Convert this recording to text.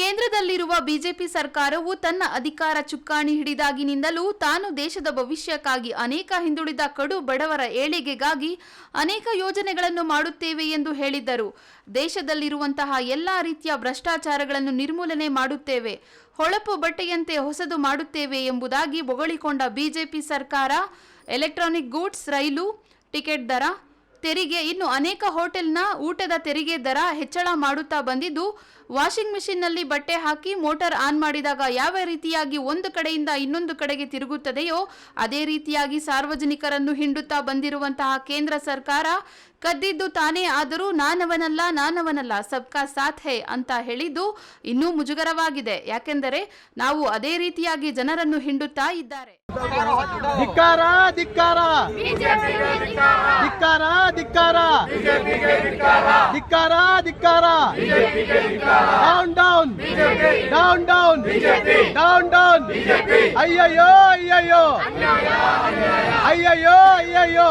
ಕೇಂದ್ರದಲ್ಲಿರುವ ಬಿಜೆಪಿ ಸರ್ಕಾರವು ತನ್ನ ಅಧಿಕಾರ ಚುಕ್ಕಾಣಿ ಹಿಡಿದಾಗಿನಿಂದಲೂ ತಾನು ದೇಶದ ಭವಿಷ್ಯಕ್ಕಾಗಿ ಅನೇಕ ಹಿಂದುಳಿದ ಕಡು ಬಡವರ ಏಳಿಗೆಗಾಗಿ ಅನೇಕ ಯೋಜನೆಗಳನ್ನು ಮಾಡುತ್ತೇವೆ ಎಂದು ಹೇಳಿದ್ದರು. ದೇಶದಲ್ಲಿರುವಂತಹ ಎಲ್ಲಾ ರೀತಿಯ ಭ್ರಷ್ಟಾಚಾರಗಳನ್ನು ನಿರ್ಮೂಲನೆ ಮಾಡುತ್ತೇವೆ. ಹೊಳಪು ಬಟ್ಟೆಯಂತೆ ಹೊಸದು ಮಾಡುತ್ತೇವೆ ಎಂಬುದಾಗಿ ಬೊಗಳಿಕೊಂಡ ಬಿಜೆಪಿ ಸರ್ಕಾರ, ಎಲೆಕ್ಟ್ರಾನಿಕ್ ಗೂಡ್ಸ್, ರೈಲು, ಟಿಕೆಟ್ ದರ ತೆರಿಗೆ, ಇನ್ನು ಅನೇಕ ಹೋಟೆಲ್ನ ಊಟದ ತೆರಿಗೆ ದರ ಹೆಚ್ಚಳ ಮಾಡುತ್ತಾ ಬಂದಿದ್ದು, ವಾಷಿಂಗ್ ಮಿಷಿನ್ನಲ್ಲಿ ಬಟ್ಟೆ ಹಾಕಿ ಮೋಟಾರ್ ಆನ್ ಮಾಡಿದಾಗ ಯಾವ ರೀತಿಯಾಗಿ ಒಂದು ಕಡೆಯಿಂದ ಇನ್ನೊಂದು ಕಡೆಗೆ ತಿರುಗುತ್ತದೆಯೋ, ಅದೇ ರೀತಿಯಾಗಿ ಸಾರ್ವಜನಿಕರನ್ನು ಹಿಂಡುತ್ತಾ ಬಂದಿರುವಂತಹ ಕೇಂದ್ರ ಸರ್ಕಾರ ಕದ್ದಿದ್ದು ತಾನೇ ಆದರೂ ನಾನವನಲ್ಲ ನಾನವನಲ್ಲ, ಸಬ್ಕಾ ಸಾಥ್ ಹೇ ಅಂತ ಹೇಳಿದ್ದು ಇನ್ನೂ ಮುಜುಗರವಾಗಿದೆ. ಯಾಕೆಂದರೆ ನಾವು ಅದೇ ರೀತಿಯಾಗಿ ಜನರನ್ನು ಹಿಂಡುತ್ತಾ ಇದ್ದಾರೆ. ಧಿಕ್ಕಾರ ಧಿಕ್ಕಾರ. ಧಿಕ್ಕಾರ ಧಿಕ್ಕಾರ. ಧಿಕ್ಕಾರ ಧಿಕ್ಕಾರ. Down down down down down down ಅಯ್ಯಯ್ಯೋ ಅಯ್ಯಯ್ಯೋ. ಅಯ್ಯಯ್ಯೋ ಅಯ್ಯಯ್ಯೋ.